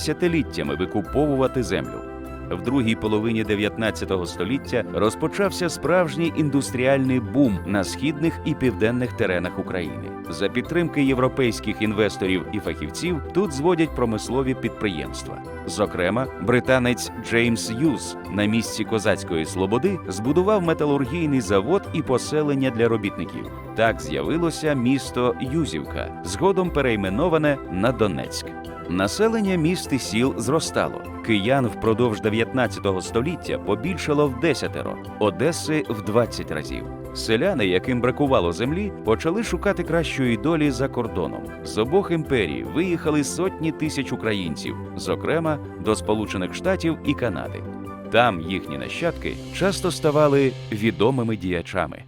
десятиліттями викуповувати землю. В другій половині 19 століття розпочався справжній індустріальний бум на східних і південних теренах України. За підтримки європейських інвесторів і фахівців тут зводять промислові підприємства. Зокрема, британець Джеймс Юз на місці козацької слободи збудував металургійний завод і поселення для робітників. Так з'явилося місто Юзівка, згодом перейменоване на Донецьк. Населення міст і сіл зростало. Киян впродовж 19 століття побільшало в десятеро, Одеси в 20 разів. Селяни, яким бракувало землі, почали шукати кращої долі за кордоном. З обох імперій виїхали сотні тисяч українців, зокрема до Сполучених Штатів і Канади. Там їхні нащадки часто ставали відомими діячами.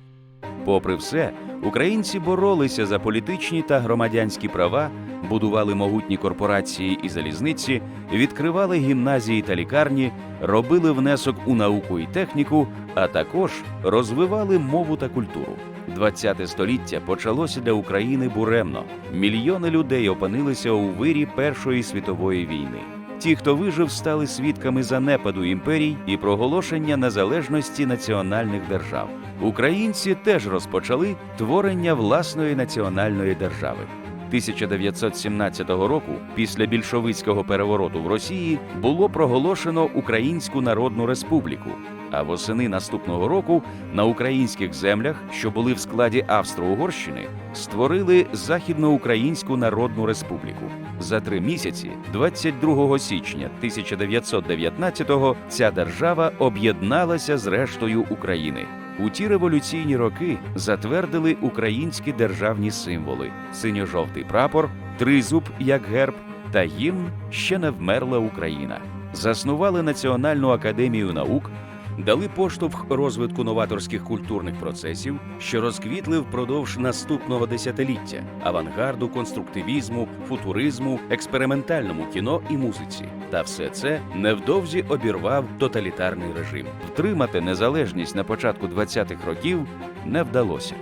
Попри все, українці боролися за політичні та громадянські права, будували могутні корпорації і залізниці, відкривали гімназії та лікарні, робили внесок у науку і техніку, а також розвивали мову та культуру. ХХ століття почалося для України буремно. Мільйони людей опинилися у вирі Першої світової війни. Ті, хто вижив, стали свідками занепаду імперій і проголошення незалежності національних держав. Українці теж розпочали творення власної національної держави. 1917 року, після більшовицького перевороту в Росії, було проголошено Українську Народну Республіку. А восени наступного року на українських землях, що були в складі Австро-Угорщини, створили Західноукраїнську Народну Республіку. За три місяці, 22 січня 1919-го, ця держава об'єдналася з рештою України. У ті революційні роки затвердили українські державні символи: синьо-жовтий прапор, тризуб як герб та гімн ще не вмерла Україна. Заснували Національну академію наук, дали поштовх розвитку новаторських культурних процесів, що розквітли впродовж наступного десятиліття авангарду, конструктивізму, футуризму, експериментальному кіно і музиці. Та все це невдовзі обірвав тоталітарний режим. Втримати незалежність на початку 20-х років не вдалося.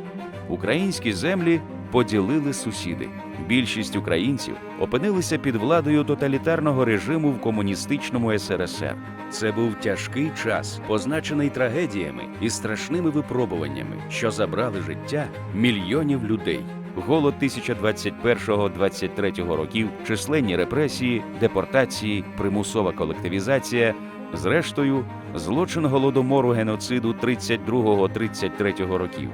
Українські землі поділили сусіди. Більшість українців опинилися під владою тоталітарного режиму в комуністичному СРСР. Це був тяжкий час, позначений трагедіями і страшними випробуваннями, що забрали життя мільйонів людей. Голод 1021-23 років, численні репресії, депортації, примусова колективізація, зрештою, злочин голодомору геноциду 32-33 років.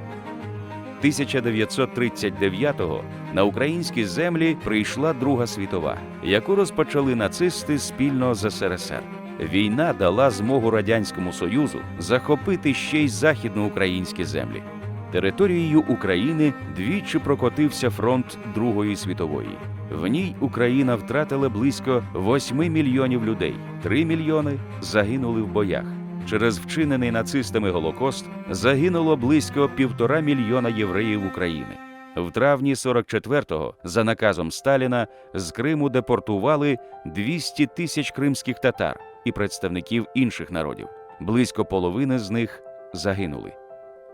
1939-го на українські землі прийшла Друга світова, яку розпочали нацисти спільно з СРСР. Війна дала змогу радянському союзу захопити ще й західноукраїнські землі. Територією України двічі прокотився фронт Другої світової. В ній Україна втратила близько 8 мільйонів людей. 3 мільйони загинули в боях. Через вчинений нацистами Голокост загинуло близько півтора мільйона євреїв України. В травні 44-го, за наказом Сталіна, з Криму депортували 200 тисяч кримських татар і представників інших народів. Близько половини з них загинули.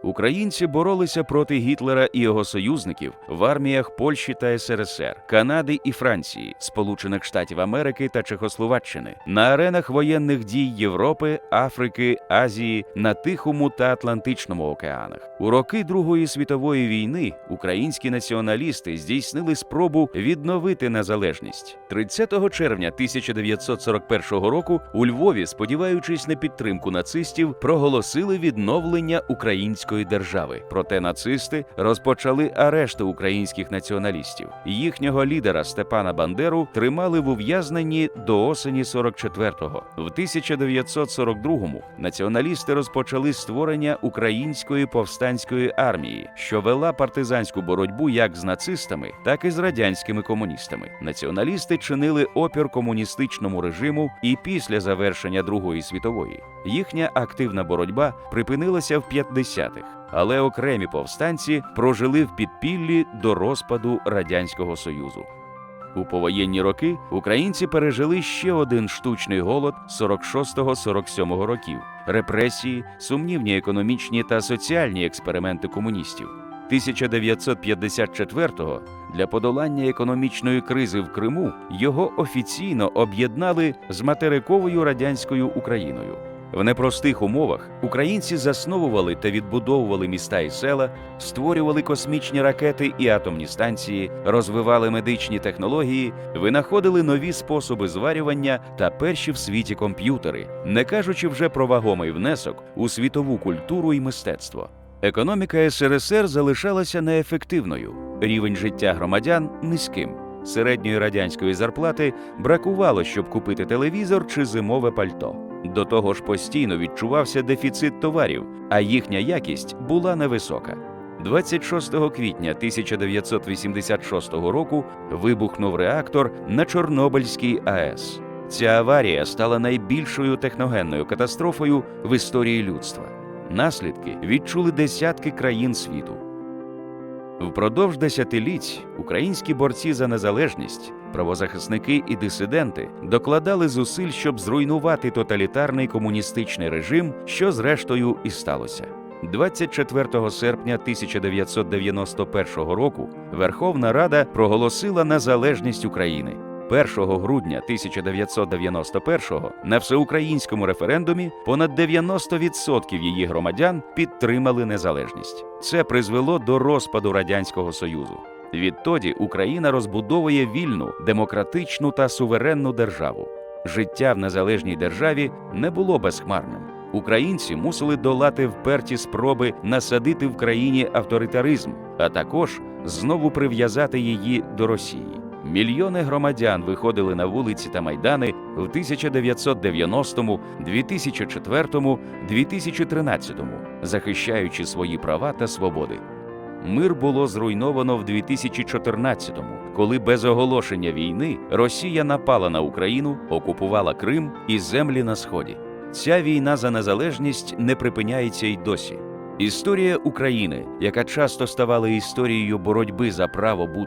Українці боролися проти Гітлера і його союзників в арміях Польщі та СРСР, Канади і Франції, Сполучених Штатів Америки та Чехословаччини, на аренах воєнних дій Європи, Африки, Азії, на Тихому та Атлантичному океанах. У роки Другої світової війни українські націоналісти здійснили спробу відновити незалежність. 30 червня 1941 року у Львові, сподіваючись на підтримку нацистів, проголосили відновлення української держави. Проте нацисти розпочали арешти українських націоналістів. Їхнього лідера Степана Бандеру тримали в ув'язненні до осені 44-го. В 1942-му націоналісти розпочали створення української повстанської армії, що вела партизанську боротьбу як з нацистами, так і з радянськими комуністами. Націоналісти чинили опір комуністичному режиму і після завершення Другої світової. Їхня активна боротьба припинилася в 50-х, але окремі повстанці прожили в підпіллі до розпаду радянського союзу. У повоєнні роки українці пережили ще один штучний голод 46-47 років, репресії, сумнівні економічні та соціальні експерименти комуністів. 1954-го для подолання економічної кризи в Криму його офіційно об'єднали з материковою радянською Україною. В непростих умовах українці засновували та відбудовували міста і села, створювали космічні ракети і атомні станції, розвивали медичні технології, винаходили нові способи зварювання та перші в світі комп'ютери, не кажучи вже про вагомий внесок у світову культуру і мистецтво. Економіка СРСР залишалася неефективною, рівень життя громадян низьким. Середньої радянської зарплати бракувало, щоб купити телевізор чи зимове пальто. До того ж, постійно відчувався дефіцит товарів, а їхня якість була невисока. 26 квітня 1986 року вибухнув реактор на Чорнобильській АЕС. Ця аварія стала найбільшою техногенною катастрофою в історії людства. Наслідки відчули десятки країн світу. Впродовж десятиліть українські борці за незалежність, правозахисники і дисиденти докладали зусиль, щоб зруйнувати тоталітарний комуністичний режим, що зрештою і сталося. 24 серпня 1991 року Верховна Рада проголосила незалежність України. 1 грудня 1991-го на всеукраїнському референдумі понад 90% її громадян підтримали незалежність. Це призвело до розпаду радянського союзу. Відтоді Україна розбудовує вільну, демократичну та суверенну державу. Життя в незалежній державі не було безхмарним. Українці мусили долати вперті спроби насадити в країні авторитаризм, а також знову прив'язати її до Росії. Мільйони громадян виходили на вулиці та майдани в 1990, 2004, 2013, захищаючи свої права та свободи. Мир було зруйновано в 2014-му, коли без оголошення війни Росія напала на Україну, окупувала Крим і землі на сході. Ця війна за незалежність не припиняється й досі. Історія України, яка часто ставала історією боротьби за право бути